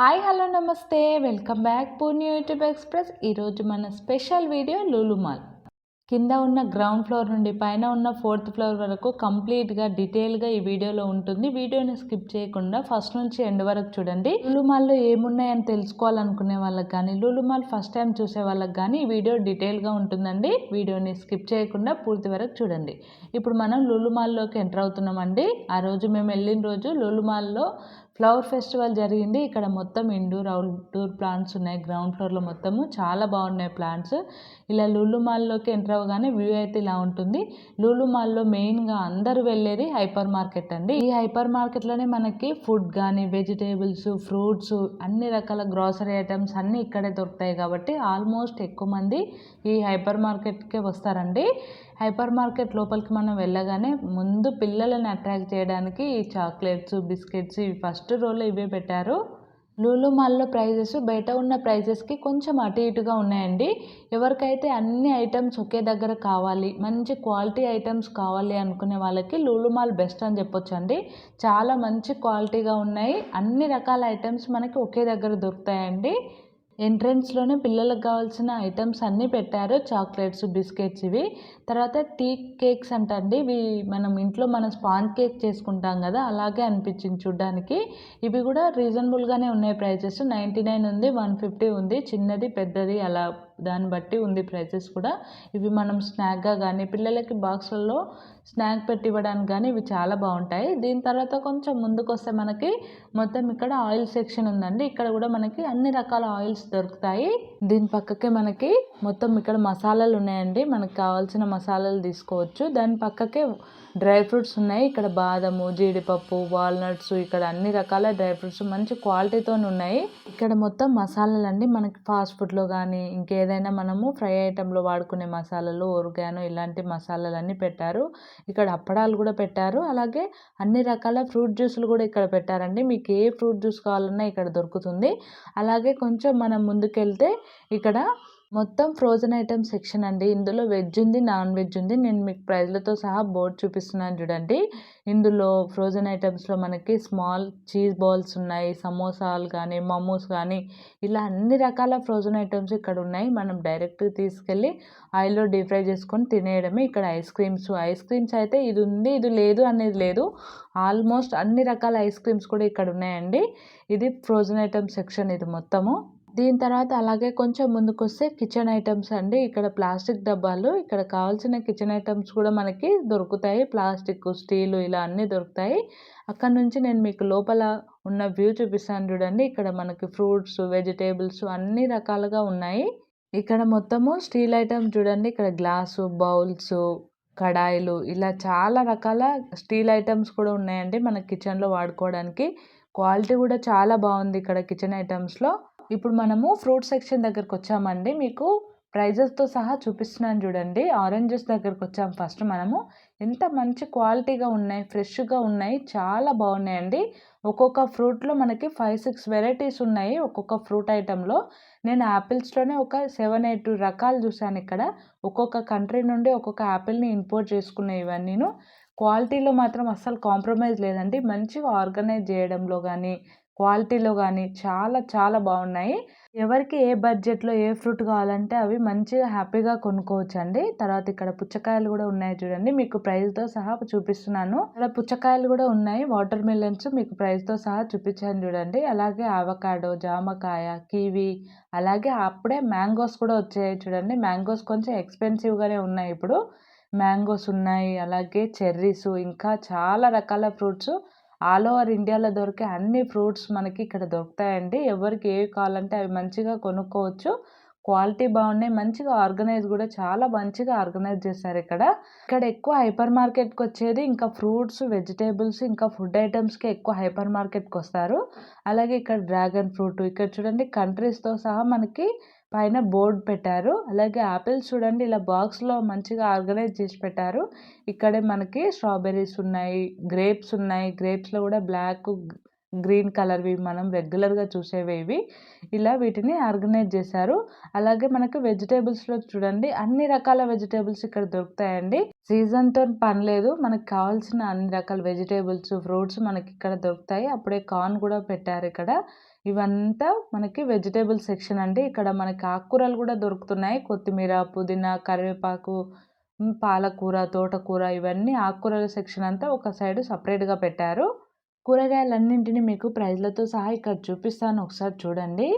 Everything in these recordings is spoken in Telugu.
Hi hello namaste. Welcome back Purni YouTube express. ఈరోజు మన స్పెషల్ వీడియో లూలుమాల్ కింద ఉన్న గ్రౌండ్ ఫ్లోర్ నుండి పైన ఉన్న ఫోర్త్ ఫ్లోర్ వరకు కంప్లీట్గా డీటెయిల్గా ఈ వీడియోలో ఉంటుంది. వీడియోని స్కిప్ చేయకుండా ఫస్ట్ నుంచి ఎండ్ వరకు చూడండి. లూలుమాల్లో ఏమున్నాయని తెలుసుకోవాలనుకునే వాళ్ళకి కానీ లూలుమాల్ ఫస్ట్ టైం చూసే వాళ్ళకి కానీ ఈ వీడియో డీటెయిల్గా ఉంటుందండి. వీడియోని స్కిప్ చేయకుండా పూర్తి వరకు చూడండి. ఇప్పుడు మనం లూలుమాల్లోకి ఎంటర్ అవుతున్నామండి. ఆ రోజు మేము వెళ్ళిన రోజు లూలుమాల్లో ఫ్లవర్ ఫెస్టివల్ జరిగింది. ఇక్కడ మొత్తం ఇండోర్ అవుట్డోర్ ప్లాంట్స్ ఉన్నాయి. గ్రౌండ్ ఫ్లోర్లో మొత్తము చాలా బాగున్నాయి ప్లాంట్స్. ఇలా లూలు మాల్లోకి ఎంటర్ అవ్వగానే వ్యూ అయితే ఇలా ఉంటుంది. లూలు మాల్లో మెయిన్గా అందరూ వెళ్ళేది హైపర్ మార్కెట్ అండి. ఈ హైపర్ మార్కెట్లోనే మనకి ఫుడ్ కానీ వెజిటేబుల్స్ ఫ్రూట్స్ అన్ని రకాల గ్రాసరీ ఐటమ్స్ అన్నీ ఇక్కడే దొరుకుతాయి కాబట్టి ఆల్మోస్ట్ ఎక్కువ మంది ఈ హైపర్ మార్కెట్కే వస్తారండి. హైపర్ మార్కెట్ లోపలికి మనం వెళ్ళగానే ముందు పిల్లలని అట్రాక్ట్ చేయడానికి ఈ చాక్లెట్స్ బిస్కెట్స్ ఇవి ఫస్ట్ రోలో ఇవే పెట్టారు. లూలు మాల్లో ప్రైజెస్ బయట ఉన్న ప్రైజెస్కి కొంచెం అటు ఇటుగా ఉన్నాయండి. ఎవరికైతే అన్ని ఐటమ్స్ ఒకే దగ్గర కావాలి మంచి క్వాలిటీ ఐటమ్స్ కావాలి అనుకునే వాళ్ళకి లూలు మాల్ బెస్ట్ అని చెప్పొచ్చు అండి చాలా మంచి క్వాలిటీగా ఉన్నాయి. అన్ని రకాల ఐటమ్స్ మనకి ఒకే దగ్గర దొరుకుతాయండి. ఎంట్రన్స్లోనే పిల్లలకు కావాల్సిన ఐటమ్స్ అన్నీ పెట్టారు. చాక్లెట్స్ బిస్కెట్స్ ఇవి. తర్వాత టీ కేక్స్ అంటండి. ఇవి మనం ఇంట్లో మనం స్పాంజ్ కేక్ చేసుకుంటాం కదా అలాగే అనిపించింది చూడ్డానికి. ఇవి కూడా రీజనబుల్గానే ఉన్నాయి ప్రైజెస్. నైంటీ నైన్ ఉంది వన్ ఫిఫ్టీ ఉంది. చిన్నది పెద్దది అలా దాన్ని బట్టి ఉంది ప్రైజెస్ కూడా. ఇవి మనం స్నాక్గా కానీ పిల్లలకి బాక్స్లలో స్నాక్ పెట్టి ఇవ్వడానికి కానీ ఇవి చాలా బాగుంటాయి. దీని తర్వాత కొంచెం ముందుకు వస్తే మనకి మొత్తం ఇక్కడ ఆయిల్ సెక్షన్ ఉందండి. ఇక్కడ కూడా మనకి అన్ని రకాల ఆయిల్స్ దొరుకుతాయి. దీని పక్కకే మనకి మొత్తం ఇక్కడ మసాలాలు ఉన్నాయండి. మనకు కావాల్సిన మసాలాలు తీసుకోవచ్చు. దాని పక్కకే డ్రై ఫ్రూట్స్ ఉన్నాయి. ఇక్కడ బాదము జీడిపప్పు వాల్నట్స్ ఇక్కడ అన్ని రకాల డ్రై ఫ్రూట్స్ మంచి క్వాలిటీతో ఉన్నాయి. ఇక్కడ మొత్తం మసాలాలు అండి మనకి ఫాస్ట్ ఫుడ్లో కానీ ఇంకేదైనా మనము ఫ్రై ఐటెంలో వాడుకునే మసాలాలు ఓరుగాను ఇలాంటి మసాలాలన్నీ పెట్టారు. ఇక్కడ అప్పడాలు కూడా పెట్టారు. అలాగే అన్ని రకాల ఫ్రూట్ జ్యూసులు కూడా ఇక్కడ పెట్టారండి. మీకు ఏ ఫ్రూట్ జ్యూస్ కావాలన్నా ఇక్కడ దొరుకుతుంది. అలాగే కొంచెం మనం ముందుకెళ్తే ఇక్కడ మొత్తం ఫ్రోజన్ ఐటమ్ సెక్షన్ అండి. ఇందులో వెజ్ ఉంది నాన్ వెజ్ ఉంది. నేను మీకు ప్రైజ్లతో సహా బోర్డు చూపిస్తున్నాను చూడండి. ఇందులో ఫ్రోజన్ ఐటమ్స్లో మనకి స్మాల్ చీజ్ బాల్స్ ఉన్నాయి సమోసాలు కానీ మమోస్ కానీ ఇలా అన్ని రకాల ఫ్రోజన్ ఐటమ్స్ ఇక్కడ ఉన్నాయి. మనం డైరెక్ట్గా తీసుకెళ్ళి ఆయిల్లో డీప్ ఫ్రై చేసుకొని తినేయడమే ఇక్కడ ఐస్ క్రీమ్స్ ఐస్ క్రీమ్స్ అయితే ఇది ఉంది ఇది లేదు అనేది లేదు. ఆల్మోస్ట్ అన్ని రకాల ఐస్ క్రీమ్స్ కూడా ఇక్కడ ఉన్నాయండి. ఇది ఫ్రోజన్ ఐటమ్ సెక్షన్ ఇది మొత్తము. దీని తర్వాత అలాగే కొంచెం ముందుకు వస్తే కిచెన్ ఐటమ్స్ అండి. ఇక్కడ ప్లాస్టిక్ డబ్బాలు ఇక్కడ కావాల్సిన కిచెన్ ఐటమ్స్ కూడా మనకి దొరుకుతాయి. ప్లాస్టిక్ స్టీలు ఇలా అన్నీ దొరుకుతాయి. అక్కడ నుంచి నేను మీకు లోపల ఉన్న వ్యూ చూపిస్తాను చూడండి. ఇక్కడ మనకి ఫ్రూట్స్ వెజిటేబుల్స్ అన్ని రకాలుగా ఉన్నాయి. ఇక్కడ మొత్తము స్టీల్ ఐటమ్స్ చూడండి. ఇక్కడ గ్లాసు బౌల్స్ కడాయిలు ఇలా చాలా రకాల స్టీల్ ఐటమ్స్ కూడా ఉన్నాయండి మన కిచెన్లో వాడుకోవడానికి. క్వాలిటీ కూడా చాలా బాగుంది ఇక్కడ కిచెన్ ఐటమ్స్లో. ఇప్పుడు మనము ఫ్రూట్ సెక్షన్ దగ్గరకు వచ్చామండి. మీకు ప్రైజెస్తో సహా చూపిస్తున్నాను చూడండి. ఆరెంజెస్ దగ్గరకు వచ్చాము ఫస్ట్ మనము. ఎంత మంచి క్వాలిటీగా ఉన్నాయి ఫ్రెష్గా ఉన్నాయి చాలా బాగున్నాయండి. ఒక్కొక్క ఫ్రూట్లో మనకి ఫైవ్ సిక్స్ వెరైటీస్ ఉన్నాయి ఒక్కొక్క ఫ్రూట్ ఐటెంలో నేను యాపిల్స్లోనే ఒక సెవెన్ ఎయిట్ రకాలు చూశాను ఇక్కడ. ఒక్కొక్క కంట్రీ నుండి ఒక్కొక్క యాపిల్ని ఇంపోర్ట్ చేసుకునే ఇవన్నీను. క్వాలిటీలో మాత్రం అస్సలు కాంప్రమైజ్ లేదండి. మంచిగా ఆర్గనైజ్ చేయడంలో కానీ క్వాలిటీలో కానీ చాలా చాలా బాగున్నాయి ఎవరికి ఏ బడ్జెట్లో ఏ ఫ్రూట్ కావాలంటే అవి మంచిగా హ్యాపీగా కొనుక్కోవచ్చు అండి తర్వాత ఇక్కడ పుచ్చకాయలు కూడా ఉన్నాయి చూడండి మీకు ప్రైస్తో సహా చూపిస్తున్నాను. ఇక్కడ పుచ్చకాయలు కూడా ఉన్నాయి వాటర్ మిలన్స్ మీకు ప్రైస్తో సహా చూపించాను చూడండి. అలాగే ఆవకాడో జామకాయ కివి అలాగే అప్పుడే మ్యాంగోస్ కూడా వచ్చాయి చూడండి. మ్యాంగోస్ కొంచెం ఎక్స్పెన్సివ్గానే ఉన్నాయి ఇప్పుడు. మ్యాంగోస్ ఉన్నాయి అలాగే చెర్రీస్ ఇంకా చాలా రకాల ఫ్రూట్స్ ఆల్ ఓవర్ ఇండియాలో దొరికే అన్ని ఫ్రూట్స్ మనకి ఇక్కడ దొరుకుతాయండి. ఎవరికి ఏవి కావాలంటే అవి మంచిగా కొనుక్కోవచ్చు. క్వాలిటీ బాగున్నాయి. మంచిగా ఆర్గనైజ్ కూడా చాలా మంచిగా ఆర్గనైజ్ చేశారు ఇక్కడ. ఇక్కడ ఎక్కువ హైపర్ మార్కెట్కి వచ్చేది ఇంకా ఫ్రూట్స్ వెజిటేబుల్స్ ఇంకా ఫుడ్ ఐటమ్స్కి ఎక్కువ హైపర్ మార్కెట్కి వస్తారు. అలాగే ఇక్కడ డ్రాగన్ ఫ్రూట్ ఇక్కడ చూడండి కంట్రీస్తో సహా మనకి పైన బోర్డు పెట్టారు. అలాగే ఆపిల్స్ చూడండి ఇలా బాక్స్లో మంచిగా ఆర్గనైజ్ చేసి పెట్టారు. ఇక్కడే మనకి స్ట్రాబెర్రీస్ ఉన్నాయి గ్రేప్స్ ఉన్నాయి. గ్రేప్స్లో కూడా బ్లాక్ గ్రీన్ కలర్వి మనం రెగ్యులర్గా చూసేవి ఇవి. ఇలా వీటిని ఆర్గనైజ్ చేశారు. అలాగే మనకు వెజిటేబుల్స్లో చూడండి అన్ని రకాల వెజిటేబుల్స్ ఇక్కడ దొరుకుతాయండి. సీజన్తో పని లేదు మనకు కావాల్సిన అన్ని రకాల వెజిటేబుల్స్ ఫ్రూట్స్ మనకి ఇక్కడ దొరుకుతాయి. అప్పుడే కార్న్ కూడా పెట్టారు ఇక్కడ. ఇవంతా మనకి వెజిటేబుల్ సెక్షన్ అండి. ఇక్కడ మనకి ఆకుకూరలు కూడా దొరుకుతున్నాయి. కొత్తిమీర పుదీనా కరివేపాకు పాలకూర తోటకూర ఇవన్నీ ఆకుకూరల సెక్షన్ అంతా ఒక సైడ్ సపరేట్గా పెట్టారు. కూరగాయలన్నింటినీ మీకు ప్రైజ్లతో సహా ఇక్కడ చూపిస్తాను. ఒకసారి చూడండి.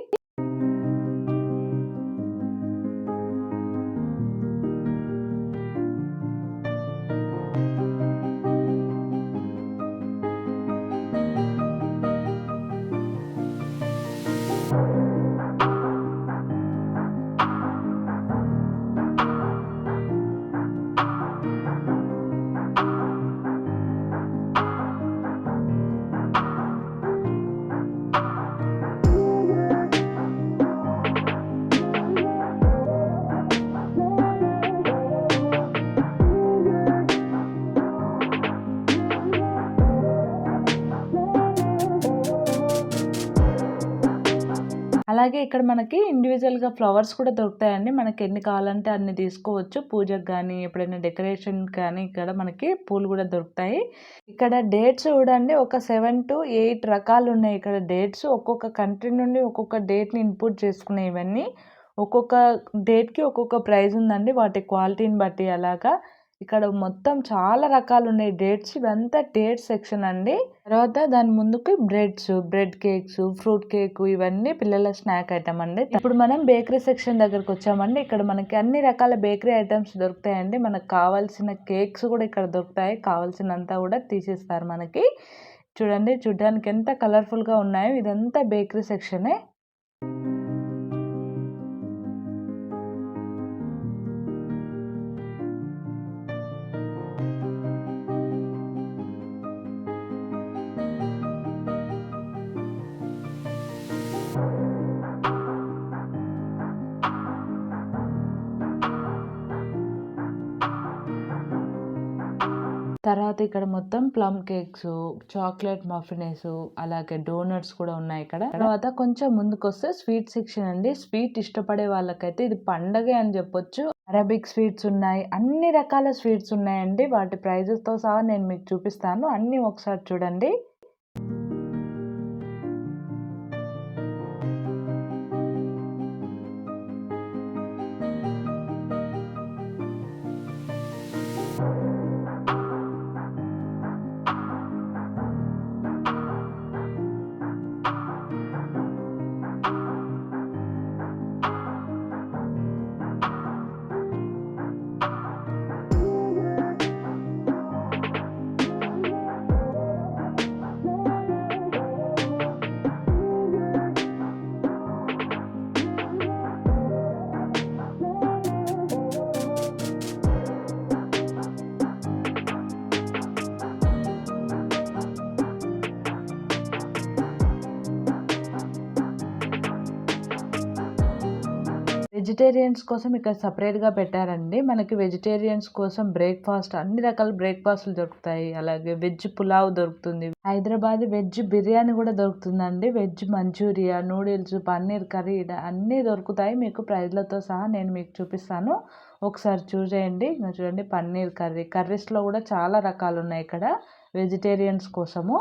అలాగే ఇక్కడ మనకి ఇండివిజువల్గా ఫ్లవర్స్ కూడా దొరుకుతాయండి. మనకి ఎన్ని కావాలంటే అన్ని తీసుకోవచ్చు. పూజకు కానీ ఎప్పుడైనా డెకరేషన్ కానీ ఇక్కడ మనకి పూలు కూడా దొరుకుతాయి. ఇక్కడ డేట్స్ చూడండి. ఒక సెవెన్ టు ఎయిట్ రకాలు ఉన్నాయి ఇక్కడ డేట్స్ ఒక్కొక్క కంట్రీ నుండి ఒక్కొక్క డేట్ని ఇన్పుట్ చేసుకునే ఇవన్నీ ఒక్కొక్క డేట్కి ఒక్కొక్క ప్రైజ్ ఉందండి. వాటి క్వాలిటీని బట్టి అలాగా. ఇక్కడ మొత్తం చాలా రకాలు ఉన్నాయి. డేట్స్ ఇవంతా డేట్ సెక్షన్ అండి. తర్వాత దాని ముందుకి breads bread cakes fruit cake ఇవన్నీ పిల్లల స్నాక్ ఐటమ్ అండి. ఇప్పుడు మనం బేకరీ సెక్షన్ దగ్గరకు వచ్చామండి. ఇక్కడ మనకి అన్ని రకాల బేకరీ ఐటమ్స్ దొరుకుతాయండి. మనకు కావాల్సిన కేక్స్ కూడా ఇక్కడ దొరుకుతాయి. కావాల్సినంత కూడా తీసేస్తారు మనకి. చూడండి చూడడానికి ఎంత కలర్ఫుల్గా ఉన్నాయో. ఇదంతా బేకరీ సెక్షనే. తర్వాత ఇక్కడ మొత్తం ప్లమ్ కేక్స్ చాక్లెట్ మఫినేస్ అలాగే డోనట్స్ కూడా ఉన్నాయి ఇక్కడ. తర్వాత కొంచెం ముందుకు వస్తే స్వీట్ సెక్షన్ అండి. స్వీట్ ఇష్టపడే వాళ్ళకైతే ఇది పండగే అని చెప్పొచ్చు. అరబిక్ స్వీట్స్ ఉన్నాయి. అన్ని రకాల స్వీట్స్ ఉన్నాయండి. వాటి ప్రైజెస్తో సహా నేను మీకు చూపిస్తాను. అన్ని ఒకసారి చూడండి. వెజిటేరియన్స్ కోసం ఇక్కడ సపరేట్గా పెట్టారండి. మనకి వెజిటేరియన్స్ కోసం బ్రేక్ఫాస్ట్ అన్ని రకాల బ్రేక్ఫాస్ట్లు దొరుకుతాయి. అలాగే వెజ్ పులావ్ దొరుకుతుంది. హైదరాబాద్ వెజ్ బిర్యానీ కూడా దొరుకుతుందండి. Veg manchurian noodles paneer curry అన్నీ దొరుకుతాయి. మీకు ప్రైజ్లతో సహా నేను మీకు చూపిస్తాను. ఒకసారి చూసేయండి. ఇంకా చూడండి పన్నీర్ కర్రీ. కర్రీస్లో కూడా చాలా రకాలు ఉన్నాయి ఇక్కడ. వెజిటేరియన్స్ కోసము.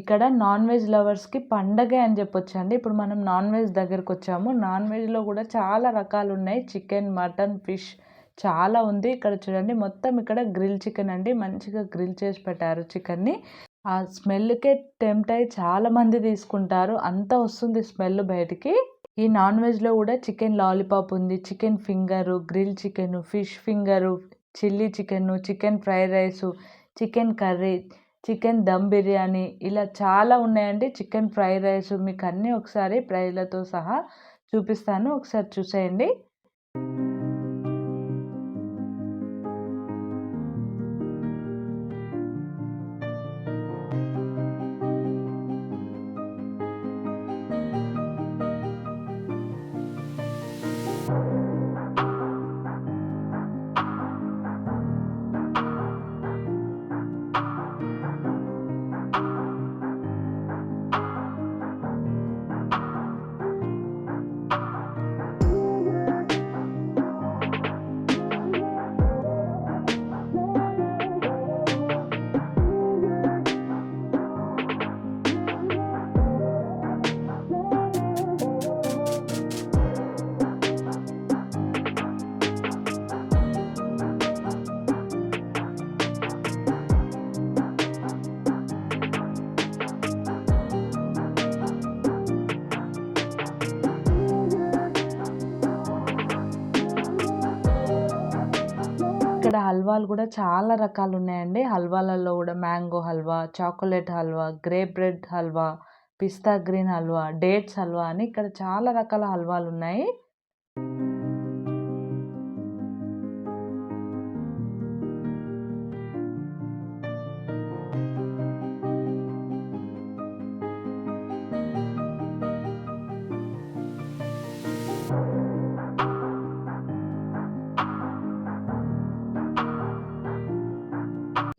ఇక్కడ నాన్ వెజ్ లవర్స్కి పండగే అని చెప్పొచ్చు అండి ఇప్పుడు మనం నాన్ వెజ్ దగ్గరకు వచ్చాము నాన్ వెజ్లో కూడా చాలా రకాలు ఉన్నాయి చికెన్ మటన్ ఫిష్ చాలా ఉంది. ఇక్కడ చూడండి మొత్తం ఇక్కడ గ్రిల్ చికెన్ అండి. మంచిగా గ్రిల్ చేసి పెట్టారు చికెన్ని ఆ స్మెల్కే టెంప్ట్ అయ్యి చాలామంది తీసుకుంటారు. అంత వస్తుంది స్మెల్ బయటికి. ఈ నాన్ వెజ్లో కూడా చికెన్ లాలీపాప్ ఉంది. Chicken finger grill chicken fish finger chilli chicken chicken fried rice chicken curry chicken dum biryani ఇలా చాలా ఉన్నాయండి. చికెన్ ఫ్రైడ్ రైస్ మీకు అన్నీ ఒకసారి ప్రైజ్లతో సహా చూపిస్తాను. ఒకసారి చూసేయండి. హల్వాలు కూడా చాలా రకాలు ఉన్నాయండి హల్వాలలో కూడా mango halwa chocolate halwa grape bread halwa pista green halwa dates halwa అని ఇక్కడ చాలా రకాల హల్వాలు ఉన్నాయి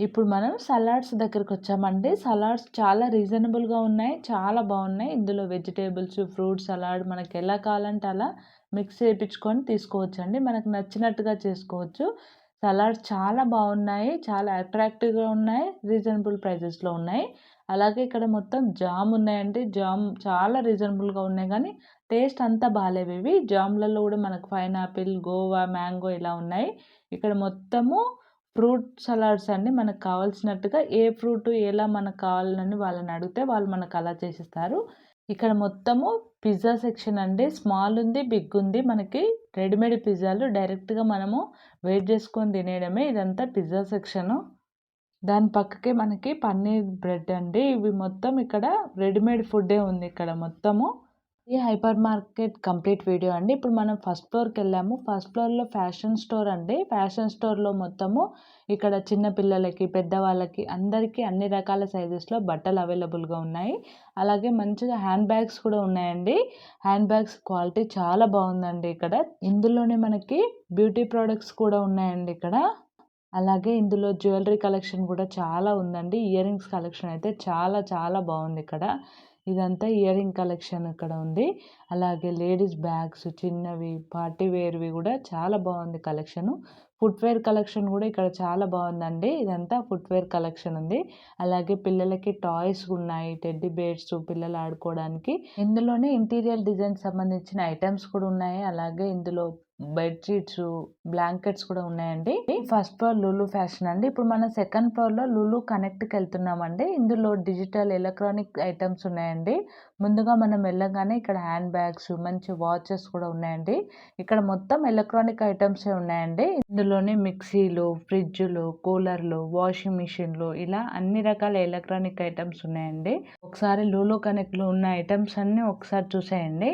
ఇప్పుడు మనం సలాడ్స్ దగ్గరికి వచ్చామండి. సలాడ్స్ చాలా రీజనబుల్గా ఉన్నాయి. చాలా బాగున్నాయి. ఇందులో వెజిటేబుల్స్ ఫ్రూట్ సలాడ్ మనకి ఎలా కావాలంటే అలా మిక్స్ చేయించుకొని తీసుకోవచ్చండి. మనకు నచ్చినట్టుగా చేసుకోవచ్చు. సలాడ్స్ చాలా బాగున్నాయి. చాలా అట్రాక్టివ్గా ఉన్నాయి. రీజనబుల్ ప్రైజెస్లో ఉన్నాయి. అలాగే ఇక్కడ మొత్తం జామ్ ఉన్నాయండి. జామ్ చాలా రీజనబుల్గా ఉన్నాయి కానీ టేస్ట్ అంతా బాగాలేవి ఇవి. జామ్లలో కూడా మనకు పైనాపిల్ గోవా మ్యాంగో ఇలా ఉన్నాయి. ఇక్కడ మొత్తము ఫ్రూట్ సలాడ్స్ అన్నీ మనకు కావాల్సినట్టుగా ఏ ఫ్రూట్ ఎలా మనకు కావాలని వాళ్ళని అడిగితే వాళ్ళు మనకు అలా చేసిస్తారు. ఇక్కడ మొత్తము పిజ్జా సెక్షన్ అండి. స్మాల్ ఉంది బిగ్ ఉంది. మనకి రెడీమేడ్ పిజ్జాలు డైరెక్ట్గా మనము వెయిట్ చేసుకొని తినేయడమే ఇదంతా పిజ్జా సెక్షను. దాని పక్కకే మనకి పన్నీర్ బ్రెడ్ అండి. ఇవి మొత్తం ఇక్కడ రెడీమేడ్ ఫుడ్డే ఉంది ఇక్కడ మొత్తము. ఈ హైపర్ మార్కెట్ కంప్లీట్ వీడియో అండి. ఇప్పుడు మనం ఫస్ట్ ఫ్లోర్కి వెళ్ళాము. ఫస్ట్ ఫ్లోర్లో ఫ్యాషన్ స్టోర్ అండి. ఫ్యాషన్ స్టోర్లో మొత్తము ఇక్కడ చిన్న పిల్లలకి పెద్దవాళ్ళకి అందరికీ అన్ని రకాల సైజెస్లో బట్టలు అవైలబుల్గా ఉన్నాయి. అలాగే మంచిగా హ్యాండ్ బ్యాగ్స్ కూడా ఉన్నాయండి. హ్యాండ్ బ్యాగ్స్ క్వాలిటీ చాలా బాగుందండి ఇక్కడ. ఇందులోనే మనకి బ్యూటీ ప్రోడక్ట్స్ కూడా ఉన్నాయండి ఇక్కడ. అలాగే ఇందులో జ్యువెలరీ కలెక్షన్ కూడా చాలా ఉందండి. ఇయర్ రింగ్స్ కలెక్షన్ అయితే చాలా చాలా బాగుంది ఇక్కడ. ఇదంతా ఇయర్ రింగ్ కలెక్షన్ ఇక్కడ ఉంది. అలాగే లేడీస్ బ్యాగ్స్ చిన్నవి పార్టీ వేర్వి కూడా చాలా బాగుంది కలెక్షను. ఫుట్వేర్ కలెక్షన్ కూడా ఇక్కడ చాలా బాగుందండి. ఇదంతా ఫుట్వేర్ కలెక్షన్ ఉంది. అలాగే పిల్లలకి టాయ్స్ ఉన్నాయి టెడ్డీ బేర్స్ పిల్లలు ఆడుకోవడానికి. ఇందులోనే ఇంటీరియర్ డిజైన్ సంబంధించిన ఐటమ్స్ కూడా ఉన్నాయి. అలాగే ఇందులో బెడ్షీట్స్ బ్లాంకెట్స్ కూడా ఉన్నాయండి. ఫస్ట్ ఫ్లోర్ లులు ఫ్యాషన్ అండి. ఇప్పుడు మనం సెకండ్ ఫ్లోర్లో లులు కనెక్ట్కి వెళ్తున్నామండి. ఇందులో డిజిటల్ ఎలక్ట్రానిక్ ఐటమ్స్ ఉన్నాయండి. ముందుగా మనం వెళ్ళగానే ఇక్కడ హ్యాండ్ బ్యాగ్స్ మంచి వాచెస్ కూడా ఉన్నాయండి. ఇక్కడ మొత్తం ఎలక్ట్రానిక్ ఐటమ్స్ ఉన్నాయండి. ఇందులోనే మిక్సీలు ఫ్రిడ్జ్లు కూలర్లు వాషింగ్ మిషన్లు ఇలా అన్ని రకాల ఎలక్ట్రానిక్ ఐటమ్స్ ఉన్నాయండి. ఒకసారి లూలు కనెక్ట్లో ఉన్న ఐటమ్స్ అన్ని ఒకసారి చూసేయండి.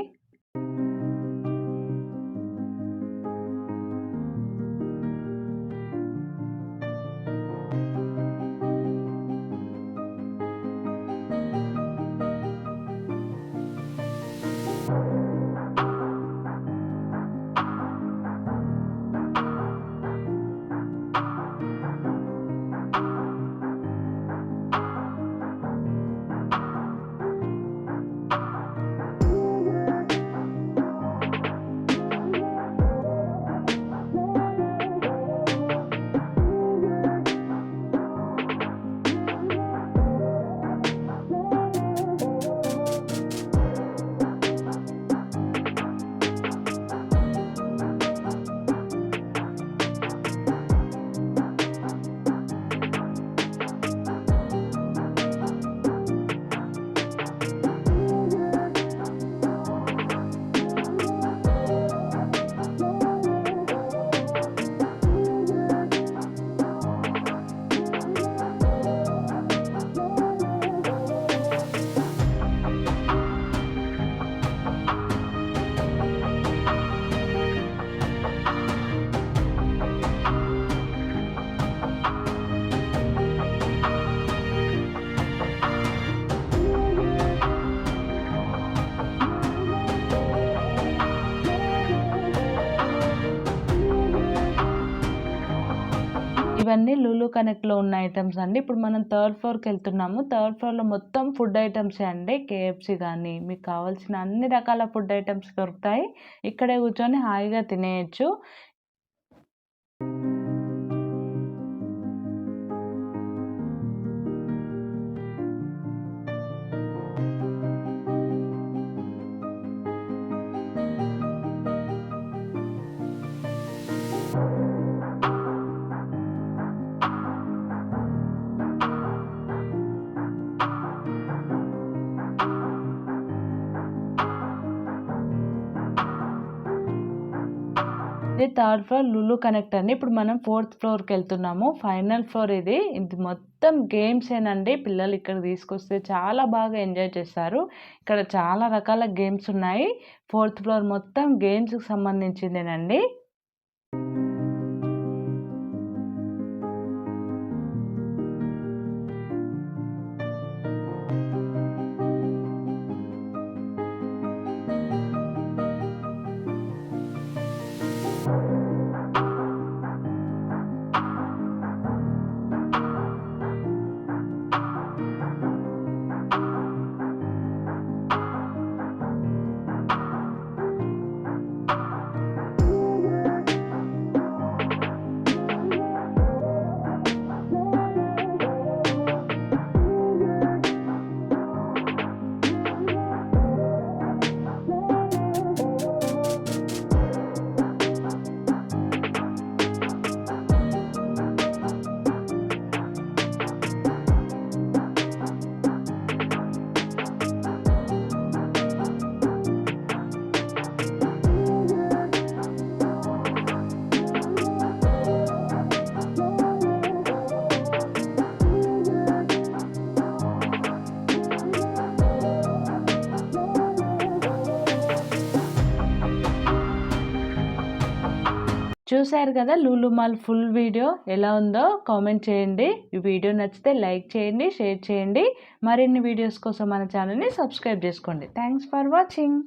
బ్లూ కనెక్ట్లో ఉన్న ఐటమ్స్ అండి. ఇప్పుడు మనం థర్డ్ ఫ్లోర్కి వెళ్తున్నాము. థర్డ్ ఫ్లోర్లో మొత్తం ఫుడ్ ఐటమ్సే అండి? కేఎఫ్సి కానీ మీకు కావాల్సిన అన్ని రకాల ఫుడ్ ఐటమ్స్ దొరుకుతాయి. ఇక్కడే కూర్చొని హాయిగా తినేయచ్చు. థర్డ్ ఫ్లోర్ లులు కనెక్ట్ అండి. ఇప్పుడు మనం ఫోర్త్ ఫ్లోర్కి వెళ్తున్నాము. ఫైనల్ ఫ్లోర్ ఇది. ఇది మొత్తం గేమ్స్ ఏనండి. పిల్లలు ఇక్కడ తీసుకొస్తే చాలా బాగా ఎంజాయ్ చేస్తారు. ఇక్కడ చాలా రకాల గేమ్స్ ఉన్నాయి. ఫోర్త్ ఫ్లోర్ మొత్తం గేమ్స్కి సంబంధించిందేనండి. చూశారు కదా లూలు మాల్ ఫుల్ వీడియో ఎలా ఉందో కామెంట్ చేయండి. ఈ వీడియో నచ్చితే లైక్ చేయండి షేర్ చేయండి. మరిన్ని వీడియోస్ కోసం మన ఛానల్ని సబ్స్క్రైబ్ చేసుకోండి. Thanks for watching.